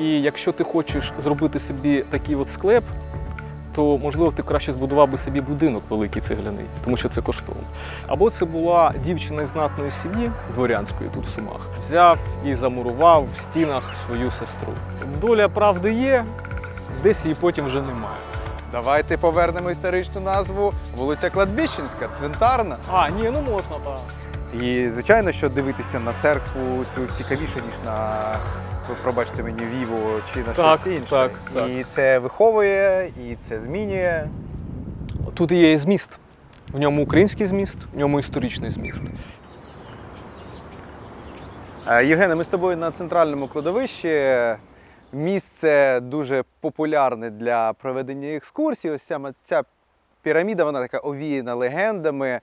І якщо ти хочеш зробити собі такий от склеп, то можливо ти краще збудував би собі будинок великий цегляний, тому що це коштовно. Або це була дівчина із знатної сім'ї дворянської тут в Сумах. Взяв і замурував в стінах свою сестру. Доля правди є, десь її потім вже немає. Давайте повернемо історичну назву вулиця Кладбіщенська, цвинтарна. А, ні, ну можна, так. І звичайно, що дивитися на церкву цю цікавіше, ніж на ви пробачте мені віву чи на Так, щось інше. так, так. І це виховує, і це змінює. Тут є і зміст. В ньому український зміст, в ньому історичний зміст. Е, Євгене, ми з тобою на центральному кладовищі. Місце дуже популярне для проведення екскурсій. Ось саме ця піраміда, вона така овіяна легендами.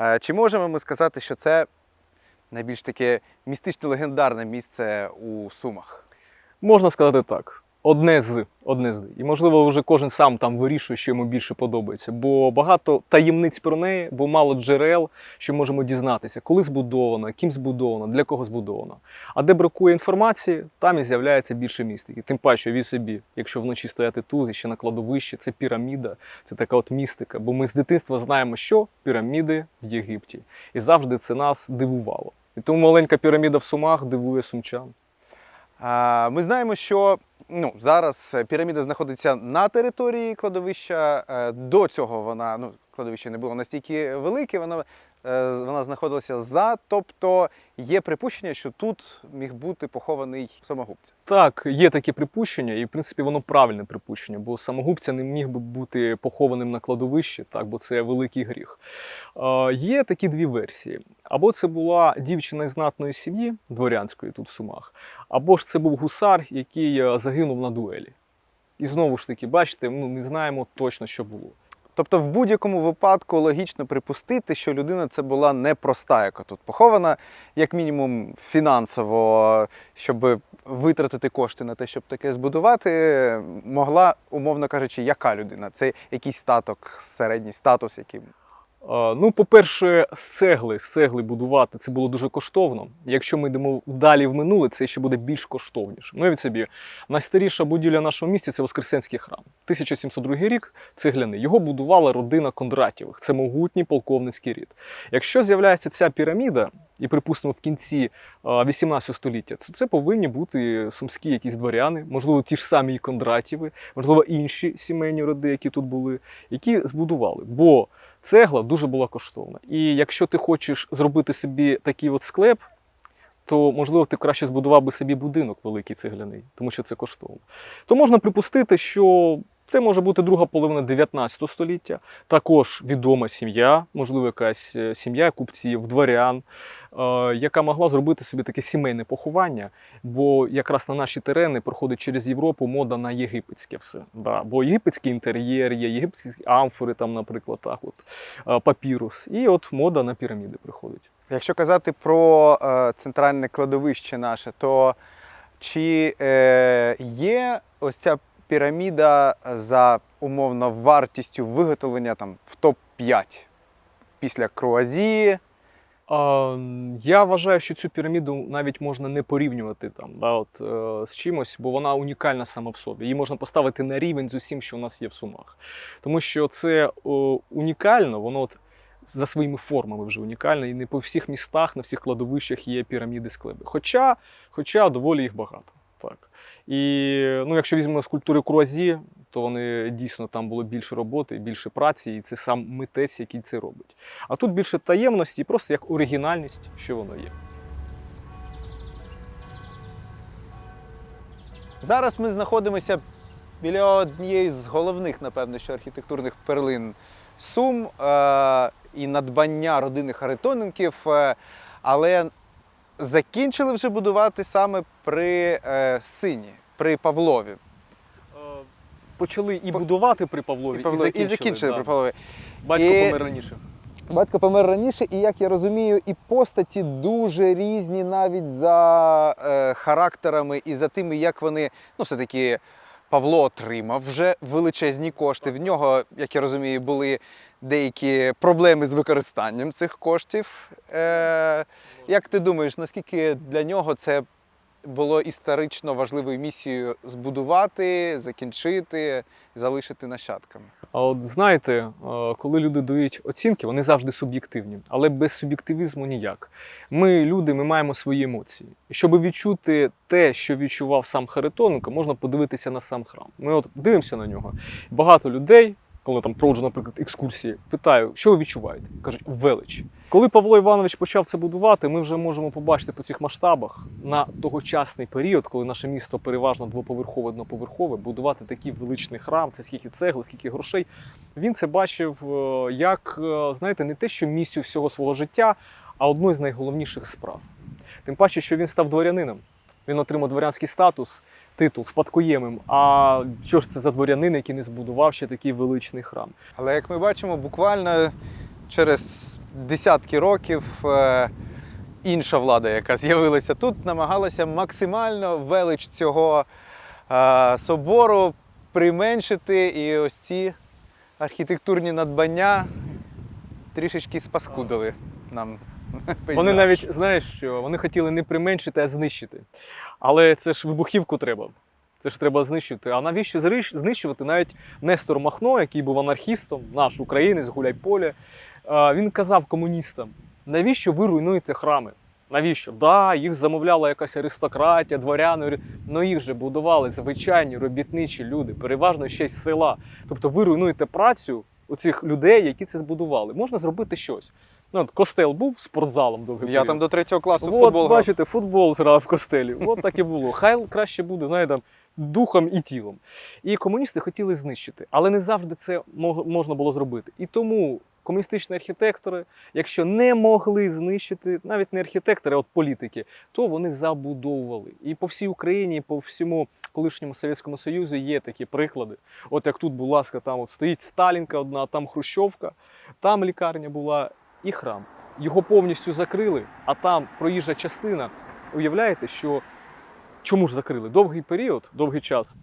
Е, Чи можемо ми сказати, що це найбільш таке містично-легендарне місце у Сумах? Можна сказати так. Одне з, одне з. І можливо, вже кожен сам там вирішує, що йому більше подобається. Бо багато таємниць про неї, бо мало джерел, що можемо дізнатися, коли збудовано, ким збудовано, для кого збудовано. А де бракує інформації, там і з'являється більше містики. Тим паче від собі, якщо вночі стояти тут, і ще на кладовищі, це піраміда, це така от містика. Бо ми з дитинства знаємо, що піраміди в Єгипті. І завжди це нас дивувало. І тому маленька піраміда в Сумах дивує сумчан. Ми знаємо, що ну, зараз піраміда знаходиться на території кладовища. Е, До цього вона ну, кладовище не було настільки велике, вона, е, вона знаходилася за. Тобто є припущення, що тут міг бути похований самогубця. Так, є таке припущення, і в принципі воно правильне припущення, бо самогубця не міг би бути похованим на кладовищі, так, бо це великий гріх. Е, є такі дві версії: або це була дівчина із знатної сім'ї дворянської тут в Сумах, або ж це був гусар, який е, загинув на дуелі. І знову ж таки, бачите, ну, не знаємо точно, що було. Тобто, в будь-якому випадку логічно припустити, що людина це була непроста, яка тут похована, як мінімум фінансово, щоб витратити кошти на те, щоб таке збудувати, могла, умовно кажучи, яка людина? Це якийсь статок, середній статус, який. Ну, по-перше, з цегли, з цегли будувати це було дуже коштовно. Якщо ми йдемо далі в минуле, це ще буде більш коштовніше. Ну, від собі, найстаріша будівля в нашому місті це Воскресенський храм. 1702 рік цегляний. Його будувала родина Кондратєвих. Це могутній полковницький рід. Якщо з'являється ця піраміда, і припустимо в кінці е, 18 століття, це, це повинні бути сумські якісь дворяни, можливо, ті ж самі і Кондратєви, можливо, інші сімейні роди, які тут були, які збудували. Бо цегла дуже була коштовна. І якщо ти хочеш зробити собі такий от склеп, то можливо ти краще збудував би собі будинок великий цегляний, тому що це коштовно. То можна припустити, що це може бути друга половина 19 століття, також відома сім'я, можливо, якась е, сім'я купців, дворян, е, яка могла зробити собі таке сімейне поховання, бо якраз на наші терени проходить через Європу мода на єгипетське все. Да. Бо єгипетський інтер'єр є, єгипетські амфори, там, наприклад, так, от, е, папірус. І от мода на піраміди приходить. Якщо казати про центральне кладовище наше, то чи е, є ось ця піраміда за умовно вартістю виготовлення там в топ-5 після Круазії? Я вважаю, що цю піраміду навіть можна не порівнювати там, да, от, е, з чимось, бо вона унікальна сама в собі. Її можна поставити на рівень з усім, що у нас є в Сумах. Тому що це о, унікально, воно от, за своїми формами вже унікальне, і не по всіх містах, на всіх кладовищах є піраміди склеби. Хоча, хоча доволі їх багато. І ну, якщо візьмемо скульптури Круазі, то вони дійсно там було більше роботи, більше праці, і це сам митець, який це робить. А тут більше таємності, просто як оригінальність, що воно є. Зараз ми знаходимося біля однієї з головних, напевно, що архітектурних перлин Сум е- і надбання родини Харитоненків. Е- але закінчили вже будувати саме при е- сині, при Павлові. Почали і По- будувати при Павлові, І, Павлові, і закінчили, закінчили да. при Павлові. Батько І- помер раніше. Батько помер раніше, і як я розумію, і постаті дуже різні навіть за е, характерами і за тими, як вони, ну, все-таки Павло отримав вже величезні кошти. В нього, як я розумію, були деякі проблеми з використанням цих коштів. Е, як ти думаєш, наскільки для нього це було історично важливою місією збудувати, закінчити, залишити нащадкам? А от знаєте, е, коли люди дають оцінки, вони завжди суб'єктивні, але без суб'єктивізму ніяк. Ми, люди, ми маємо свої емоції. І щоб відчути те, що відчував сам Харитоненко, можна подивитися на сам храм. Ми от дивимося на нього. Багато людей, коли там проводжу, наприклад, екскурсії, питаю, що ви відчуваєте? Кажуть, велич. Коли Павло Іванович почав це будувати, ми вже можемо побачити по цих масштабах на тогочасний період, коли наше місто переважно двоповерхове, одноповерхове, будувати такий величний храм, це скільки цегли, скільки грошей. Він це бачив е, як, е, знаєте, не те, що місію всього свого життя, а одну з найголовніших справ. Тим паче, що він став дворянином. Він отримав дворянський статус, титул спадкоємим. А що ж це за дворянин, який не збудував ще такий величний храм? Але як ми бачимо, буквально через десятки років е, інша влада, яка з'явилася тут, намагалася максимально велич цього е, собору применшити, і ось ці архітектурні надбання трішечки спаскудили нам. Вони навіть знаєш, що вони хотіли не применшити, а знищити. Але це ж вибухівку треба. Це ж треба знищити. А навіщо знищувати навіть Нестор Махно, який був анархістом, наш українець, гуляй-поле, е, він казав комуністам: навіщо ви руйнуєте храми? Навіщо? Да, їх замовляла якась аристократія, дворяни, але їх же будували звичайні робітничі люди, переважно ще з села. Тобто ви руйнуєте працю у цих людей, які це збудували. Можна зробити щось. Ну, от костел був спортзалом довгий Я період. там до третього класу От, футбол грав. бачите, футбол грав в костелі. От так і було. Хай краще буде, знаєте, духом і тілом. І комуністи хотіли знищити, але не завжди це можна було зробити. І тому комуністичні архітектори, якщо не могли знищити, навіть не архітектори, а от політики, то вони забудовували. І по всій Україні, і по всьому колишньому Совєтському Союзу є такі приклади. От як тут, будь ласка, там от стоїть Сталінка одна, там Хрущовка, там лікарня була і храм. Його повністю закрили, а там проїжджа частина. Уявляєте, що чому ж закрили? Довгий період, довгий час.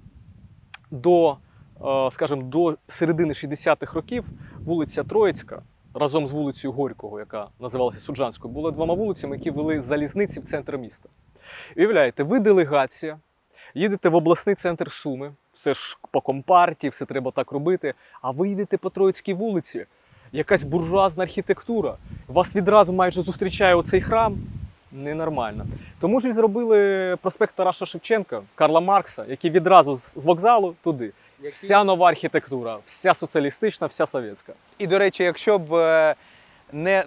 До, е, скажімо, до середини 60-х років вулиця Троїцька разом з вулицею Горького, яка називалася Суджанською, були двома вулицями, які вели залізниці в центр міста. Уявляєте, ви делегація, їдете в обласний центр Суми, все ж по компартії, все треба так робити. А ви їдете по Троїцькій вулиці, якась буржуазна архітектура. Вас відразу майже зустрічає оцей храм. Ненормально. Тому ж і зробили проспект Тараса Шевченка, Карла Маркса, який відразу з вокзалу туди. Вся нова архітектура, вся соціалістична, вся совєтська. І, до речі, якщо б е, не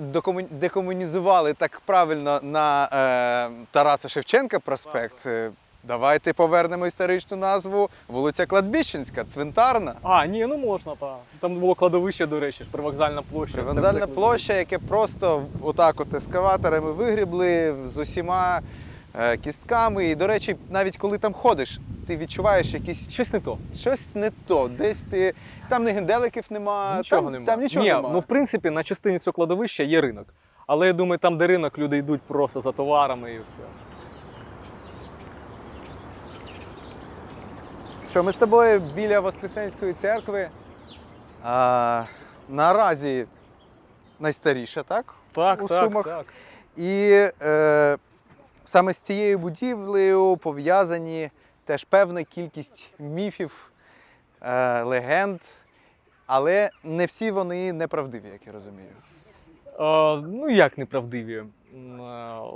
декомунізували так правильно на е, Тараса Шевченка проспект, е, давайте повернемо історичну назву вулиця Кладбіщенська, цвинтарна. А, ні, ну можна, так. Там було кладовище, до речі, привокзальна площа. Привокзальна площа, яке просто отак от ескаваторами вигрібли з усіма е, кістками. І, до речі, навіть коли там ходиш, ти відчуваєш якісь Щось не то. щось не то. Десь ти там не генделиків нема, Нічого там, немає. там нічого Ні, немає. ну в принципі на частині цього кладовища є ринок. Але я думаю, там, де ринок, люди йдуть просто за товарами і все. Що ми з тобою біля Воскресенської церкви. А, наразі найстаріша, так? Так, У так, Сумах. так. І е, саме з цією будівлею пов'язані теж певна кількість міфів, е, легенд, але не всі вони неправдиві, як я розумію. Е, ну як неправдиві? Е,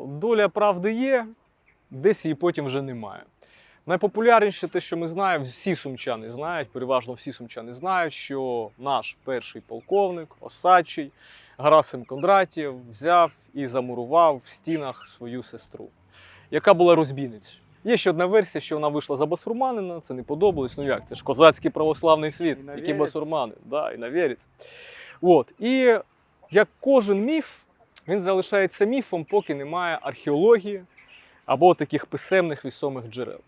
Доля правди є, десь її потім вже немає. Найпопулярніше те, що ми знаємо, всі сумчани знають, переважно всі сумчани знають, що наш перший полковник, осадчий Гарасим Кондратів взяв і замурував в стінах свою сестру, яка була розбійницею. Є ще одна версія, що вона вийшла за басурманина, це не подобалось. Ну як, це ж козацький православний світ, які басурмани, да, і навірець. От. І як кожен міф, він залишається міфом, поки немає археології або таких писемних вісомих джерел.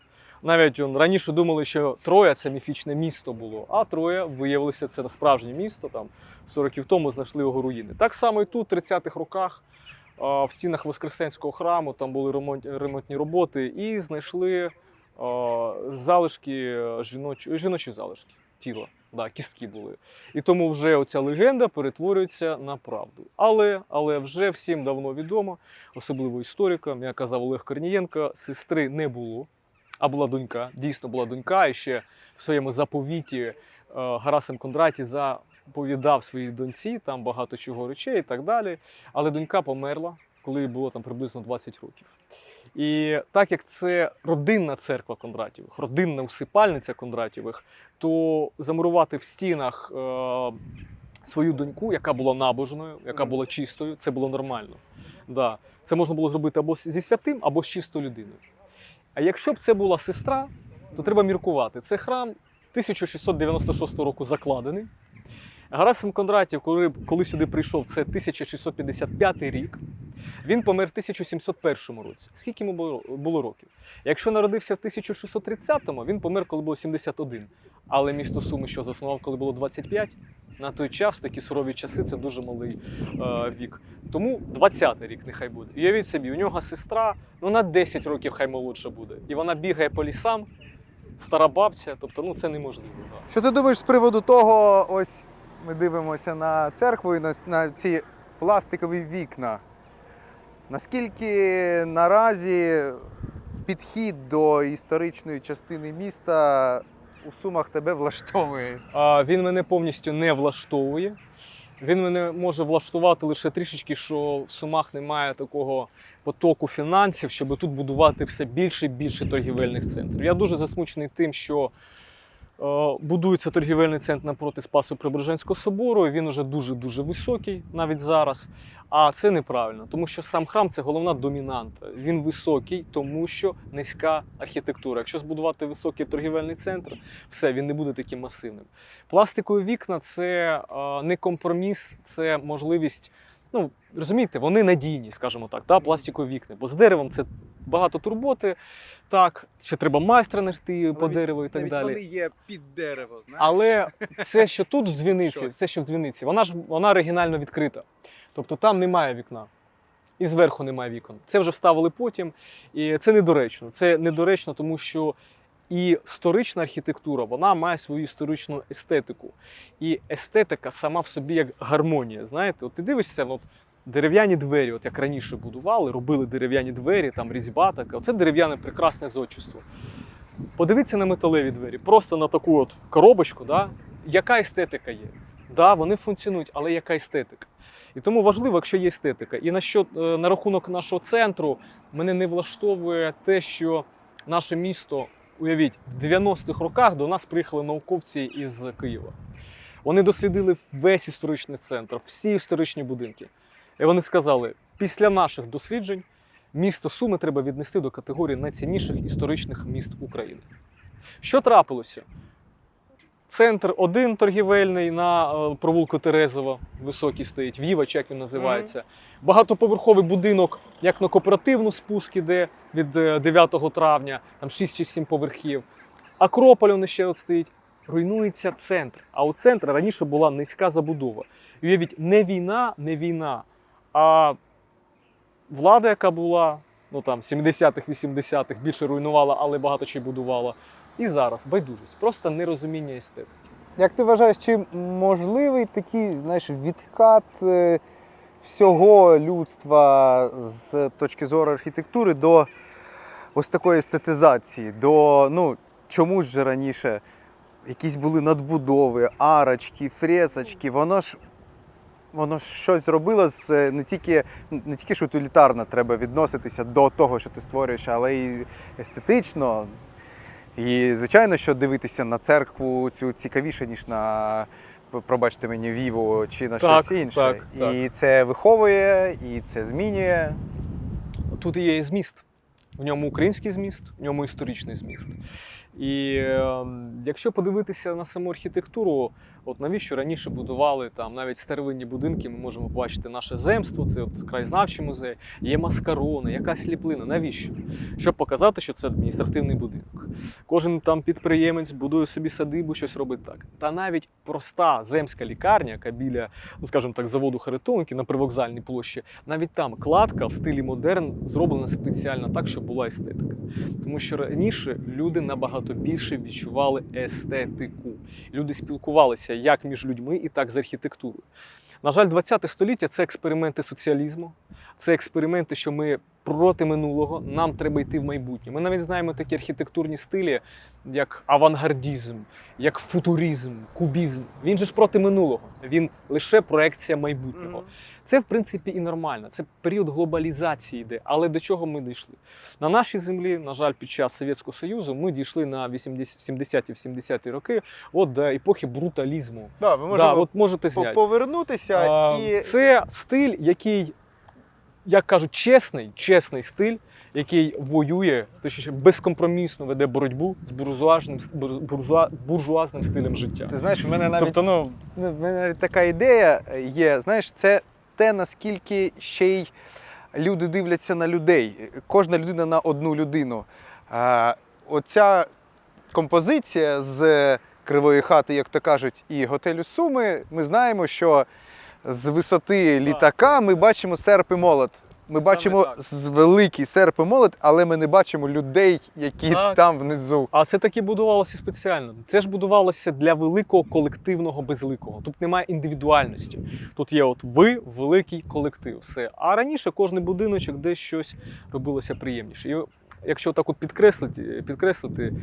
Навіть он, раніше думали, що Троя це міфічне місто було, а Троя виявилося це справжнє місто. Там 40 років тому знайшли його руїни. Так само і тут, в 30-х роках, в стінах Воскресенського храму там були ремонт- ремонтні роботи, і знайшли залишки жіночі, жіночі залишки тіла да, кістки були. І тому вже оця легенда перетворюється на правду. Але, але вже всім давно відомо, особливо історикам, як казав Олег Корнієнко, сестри не було, а була донька. Дійсно була донька, і ще в своєму заповіті е, Гарасим Кондраті заповідав своїй доньці там багато чого речей і так далі. Але донька померла, коли їй було там приблизно 20 років. І так як це родинна церква Кондратівих, родинна усипальниця Кондратівих, то замурувати в стінах е, свою доньку, яка була набожною, яка була чистою, це було нормально. Да. Це можна було зробити або зі святим, або з чистою людиною. А якщо б це була сестра, то треба міркувати. Це храм 1696 року закладений. Гарасим Кондратів, коли, коли сюди прийшов, це 1655 рік. Він помер в 1701 році. Скільки йому було, років? Якщо народився в 1630-му, він помер, коли було 71. Але місто Суми, що заснував, коли було 25, на той час, в такі сурові часи, це дуже малий е, вік. Тому 20-й рік нехай буде. Уявіть собі, у нього сестра, ну на 10 років хай молодша буде. І вона бігає по лісам, стара бабця, тобто ну це неможливо. Що ти думаєш з приводу того, ось ми дивимося на церкву і на, ці пластикові вікна. Наскільки наразі підхід до історичної частини міста у Сумах тебе влаштовує? А він мене повністю не влаштовує. Він мене може влаштувати лише трішечки, що в Сумах немає такого потоку фінансів, щоб тут будувати все більше і більше торгівельних центрів. Я дуже засмучений тим, що будується торгівельний центр напроти Спасу Преображенського собору. Він уже дуже-дуже високий навіть зараз. А це неправильно, тому що сам храм це головна домінанта. Він високий, тому що низька архітектура. Якщо збудувати високий торгівельний центр, все він не буде таким масивним. Пластикові вікна це е, не компроміс, це можливість. Ну розумієте, вони надійні, скажімо так, да, пластикові вікна. Бо з деревом це багато турботи. Так, ще треба майстра знайти по дереву і так Навіть далі. вони є під дерево, знаєш? Але це, що тут в дзвіниці, це що в дзвіниці, вона ж вона оригінально відкрита. Тобто там немає вікна. І зверху немає вікон. Це вже вставили потім. І це недоречно. Це недоречно, тому що і історична архітектура вона має свою історичну естетику. І естетика сама в собі як гармонія. Знаєте, от ти дивишся, ну, от дерев'яні двері, от як раніше будували, робили дерев'яні двері, там різьба така. Оце дерев'яне прекрасне зодчество. Подивіться на металеві двері, просто на таку от коробочку, да? яка естетика є. Да, вони функціонують, але яка естетика? І тому важливо, якщо є естетика. І на, що, е, на рахунок нашого центру мене не влаштовує те, що наше місто, уявіть, в 90-х роках до нас приїхали науковці із Києва. Вони дослідили весь історичний центр, всі історичні будинки. І вони сказали: після наших досліджень місто Суми треба віднести до категорії найцінніших історичних міст України. Що трапилося? Центр один торгівельний на е, провулку Терезова, високий стоїть, Вівач, як він називається. Багатоповерховий будинок, як на кооперативну спуск іде від е, 9 травня, там 6 чи 7 поверхів. Акрополь он ще от стоїть. Руйнується центр. А у центрі раніше була низька забудова. І уявіть, не війна, не війна, а влада, яка була ну там 70-х, 80-х, більше руйнувала, але багато чи будувала. І зараз байдужість, просто нерозуміння естетики. Як ти вважаєш, чи можливий такий знаєш, відкат е, всього людства з точки зору архітектури до ось такої естетизації? До, ну, чому ж раніше якісь були надбудови, арочки, фресочки, воно ж. Воно щось робило з е, не тільки, не тільки ж утилітарно треба відноситися до того, що ти створюєш, але й естетично. І звичайно, що дивитися на церкву цю цікавіше, ніж на, пробачте мені, Віву чи на Так, щось інше. так, так. і це виховує, і це змінює. Тут є і зміст. В ньому український зміст, в ньому історичний зміст. І е, якщо подивитися на саму архітектуру, от навіщо раніше будували там навіть старовинні будинки, ми можемо побачити наше земство, це от краєзнавчий музей, є маскарони, якась ліплина. Навіщо? Щоб показати, що це адміністративний будинок. Кожен там підприємець будує собі садибу, щось робить так. Та навіть проста земська лікарня, яка біля, ну скажімо так, заводу Харитонки на привокзальній площі, навіть там кладка в стилі модерн зроблена спеціально так, щоб була естетика. Тому що раніше люди набагато набагато більше відчували естетику. Люди спілкувалися як між людьми, і так з архітектурою. На жаль, 20 століття це експерименти соціалізму, це експерименти, що ми проти минулого, нам треба йти в майбутнє. Ми навіть знаємо такі архітектурні стилі, як авангардізм, як футуризм, кубізм. Він же ж проти минулого. Він лише проекція майбутнього. Це в принципі і нормально. Це період глобалізації йде. Але до чого ми дійшли? На нашій землі, на жаль, під час Совєтського Союзу ми дійшли на 80 70-ті 70-ті роки от до епохи бруталізму. Да, ми Да, от можете зняти. повернутися А, і Це стиль, який, як кажуть, чесний, чесний стиль, який воює, точніше, безкомпромісно веде боротьбу з буржуазним, буржуа, буржуазним стилем життя. ти знаєш, в мене навіть Тобто, ну, Ну, в мене навіть така ідея є. Знаєш, це те, наскільки ще й люди дивляться на людей. Кожна людина на одну людину. Оця композиція з кривої хати, як то кажуть, і готелю Суми, ми знаємо, що з висоти літака ми бачимо серп і молот. Ми бачимо так. з великий серп і молот, але ми не бачимо людей, які Так. там внизу. А це таки будувалося спеціально. Це ж будувалося для великого колективного безликого. Тут немає індивідуальності. Тут є от ви, великий колектив. Все. А раніше кожен будиночок десь щось робилося приємніше. І якщо так от підкреслити, підкреслити,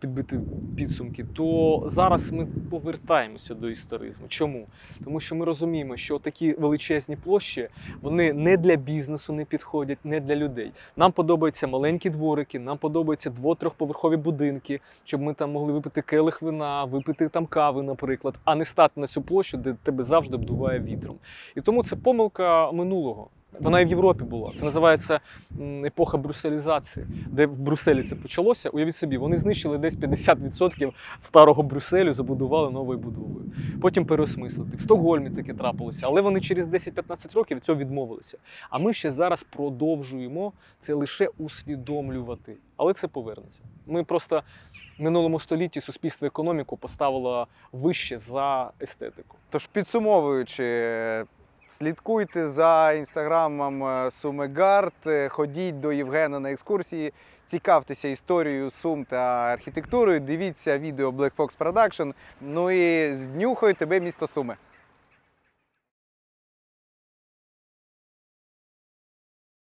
підбити підсумки, то зараз ми повертаємося до історизму. Чому? Тому що ми розуміємо, що такі величезні площі вони не для бізнесу не підходять, не для людей. Нам подобаються маленькі дворики, нам подобаються дво-трьохповерхові будинки, щоб ми там могли випити келих вина, випити там кави, наприклад, а не стати на цю площу, де тебе завжди обдуває вітром. І тому це помилка минулого. Вона і в Європі була. Це називається епоха брюсселізації, де в Брюсселі це почалося. Уявіть собі, вони знищили десь 50% старого Брюсселю, забудували новою будовою. Потім переосмислити. В Стокгольмі таке трапилося, але вони через 10-15 років від цього відмовилися. А ми ще зараз продовжуємо це лише усвідомлювати. Але це повернеться. Ми просто в минулому столітті суспільство економіку поставило вище за естетику. Тож підсумовуючи, слідкуйте за інстаграмом Сумегард, Суми Гард, е, ходіть до Євгена на екскурсії, цікавтеся історією Сум та архітектурою, дивіться відео Black Fox Production. Ну і знюхай тебе місто Суми.